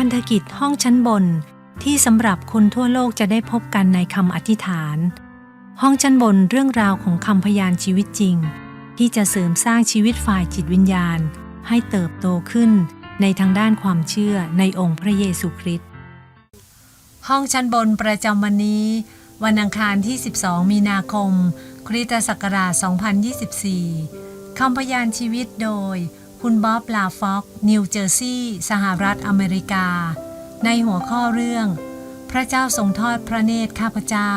พันธกิจห้องชั้นบน ที่สำหรับคนทั่วโลกจะได้พบกันในคำอธิษฐาน ห้องชั้นบนเรื่องราวของคำพยานชีวิตจริง ที่จะเสริมสร้างชีวิตฝ่ายจิตวิญญาณ ให้เติบโตขึ้นในทางด้านความเชื่อในองค์พระเยซูคริสต์ห้องชั้นบนประจำวันนี้ วันอังคารที่ 12 มีนาคม คริสตศักราช 2024คำพยานชีวิตโดย คุณบ๊อบลาฟ็อกนิวเจอร์ซีย์สหรัฐอเมริกา ในหัวข้อเรื่อง พระเจ้าทรงทอดพระเนตรข้าพเจ้า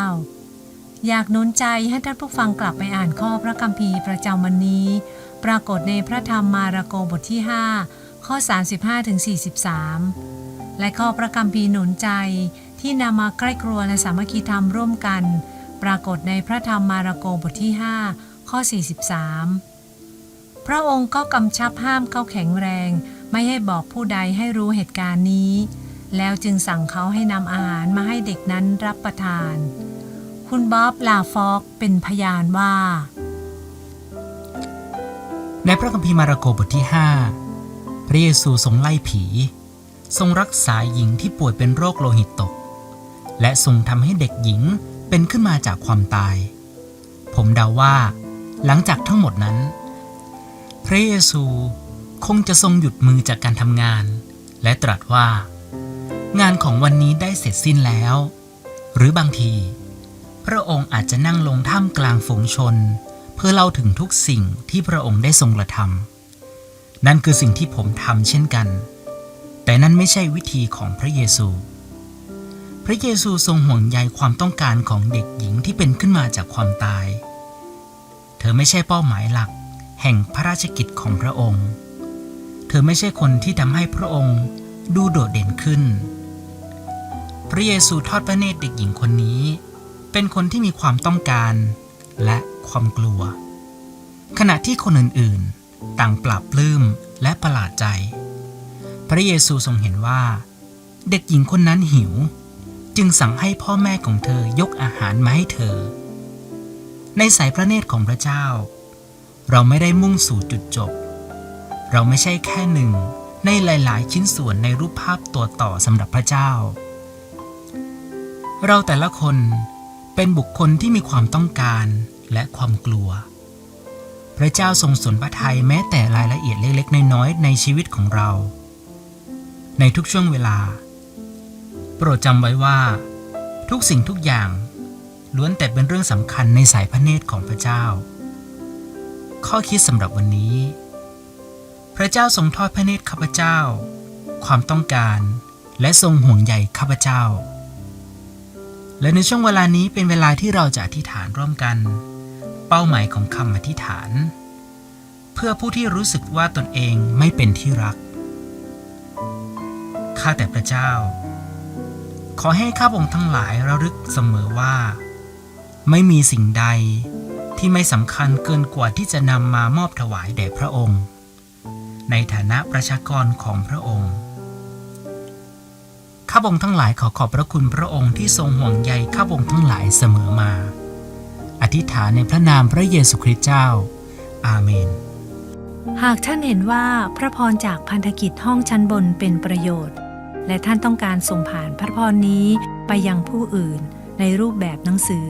อยากนุนใจให้ท่านผู้ฟังกลับไปอ่านข้อพระคัมภีร์ประจำวันนี้ ปรากฏในพระธรรมมาระโกบทที่ 5 ข้อ 35-43 และข้อพระคัมภีร์หนุนใจที่นำมาใกล้ครัวและสามัคคีธรรมร่วมกัน ปรากฏในพระธรรมมาระโกบทที่ 5 ข้อ 43 พระองค์ก็กำชับห้ามเขาแข็งแรง ไม่ให้บอกผู้ใดให้รู้เหตุการณ์นี้ แล้วจึงสั่งเขาให้นำอาหารมาให้เด็กนั้นรับประทาน คุณบ๊อบลาฟอกเป็นพยานว่า ในพระคัมภีร์มาระโกบทที่ 5 พระเยซูทรงไล่ผี ทรงรักษาหญิงที่ป่วยเป็นโรคโลหิตตก และทรงทำให้เด็กหญิงเป็นขึ้นมาจากความตาย ผมเดาว่า หลังจากทั้งหมดนั้น พระเยซูคงจะทรงหยุดมือจากการทำงาน และตรัสว่า งานของวันนี้ได้เสร็จสิ้นแล้ว หรือบางที พระองค์อาจจะนั่งลงท่ามกลางฝูงชน เพื่อเล่าถึงทุกสิ่งที่พระองค์ได้ทรงกระทำนั่นคือสิ่งที่ผมทำเช่นกัน แต่นั่นไม่ใช่วิธีของพระเยซู พระเยซูทรงห่วงใยความต้องการของเด็กหญิงที่เป็นขึ้นมาจากความตาย เธอไม่ใช่เป้าหมายหลัก แห่งพระราชกิจของพระองค์ เธอไม่ใช่คนที่ทำให้พระองค์ดูโดดเด่นขึ้น พระเยซูทอดพระเนตรเด็กหญิงคนนี้ เป็นคนที่มีความต้องการและความกลัว ขณะที่คนอื่นๆ ต่างปราบปลื้มและประหลาดใจ พระเยซูทรงเห็นว่า เด็กหญิงคนนั้นหิว จึงสั่งให้พ่อแม่ของเธอยกอาหารมาให้เธอ ในสายพระเนตรของพระเจ้า เราไม่ได้มุ่งสู่จุดจบ เราไม่ใช่แค่หนึ่ง ในหลาย ๆ ชิ้นส่วนในรูปภาพตัวต่อสำหรับพระเจ้า เราแต่ละคนเป็นบุคคลที่มีความต้องการและความกลัว พระเจ้าทรงสนพระทัยแม้แต่รายละเอียดเล็ก ๆ น้อยๆในชีวิตของเรา ในทุกช่วงเวลา โปรดจำไว้ว่า ทุกสิ่งทุกอย่างล้วนแต่เป็นเรื่องสำคัญในสายพระเนตรของพระเจ้า ข้อคิดสำหรับวันนี้ พระเจ้าทรงทอดพระเนตรข้าพเจ้า ความต้องการ และทรงห่วงใยข้าพเจ้า และในช่วงเวลานี้เป็นเวลาที่เราจะอธิษฐานร่วมกัน เป้าหมายของคำอธิษฐาน เพื่อผู้ที่รู้สึกว่าตนเองไม่เป็นที่รัก ข้าแต่พระเจ้า ขอให้ข้าพองค์ทั้งหลายระลึกเสมอว่า ไม่มีสิ่งใด ที่ไม่สำคัญเกินกว่าที่จะนำมามอบถวายแด่พระองค์ ในฐานะประชากรของพระองค์ข้าพงทั้งหลายขอขอบพระคุณพระองค์ที่ทรงห่วงใยข้าพงทั้งหลายเสมอมา อธิษฐานในพระนามพระเยซูคริสต์เจ้า อาเมน หากท่านเห็นว่าพระพรจากพันธกิจห้องชั้นบนเป็นประโยชน์ และท่านต้องการส่งผ่านพระพรนี้ไปยังผู้อื่นในรูปแบบหนังสือ